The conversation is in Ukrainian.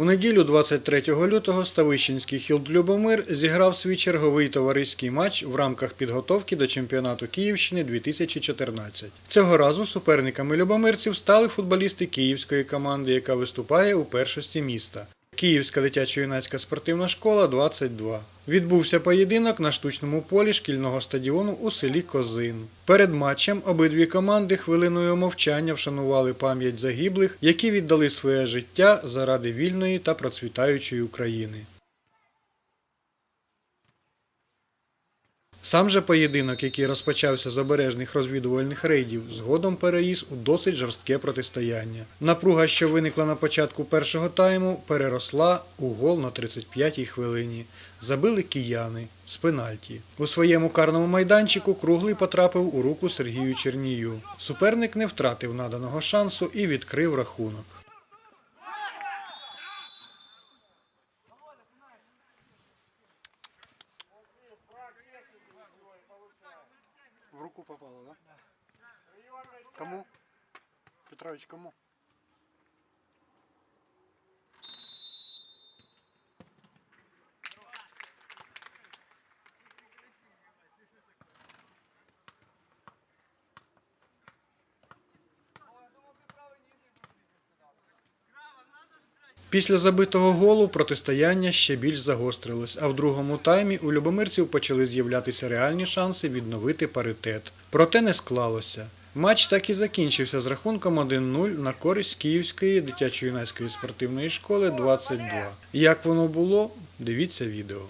У неділю 23 лютого Ставищенський Хілд Любомир зіграв свій черговий товариський матч в рамках підготовки до чемпіонату Київщини 2014. Цього разу суперниками любомирців стали футболісти київської команди, яка виступає у першості міста. Київська дитячо-юнацька спортивна школа 22. Відбувся поєдинок на штучному полі шкільного стадіону у селі Козин. Перед матчем обидві команди хвилиною мовчання вшанували пам'ять загиблих, які віддали своє життя заради вільної та процвітаючої України. Сам же поєдинок, який розпочався з обережних розвідувальних рейдів, згодом переріс у досить жорстке протистояння. Напруга, що виникла на початку першого тайму, переросла у гол на 35-й хвилині. Забили кияни з пенальті. У своєму карному майданчику круглий потрапив у руку Сергію Чернію. Суперник не втратив наданого шансу і відкрив рахунок. В руку попало, да? да. Кому? Петрович, кому? Після забитого голу протистояння ще більш загострилось, а в другому таймі у любомирців почали з'являтися реальні шанси відновити паритет. Проте не склалося. Матч так і закінчився з рахунком 1-0 на користь Київської дитячо-юнацької спортивної школи 22. Як воно було, дивіться відео.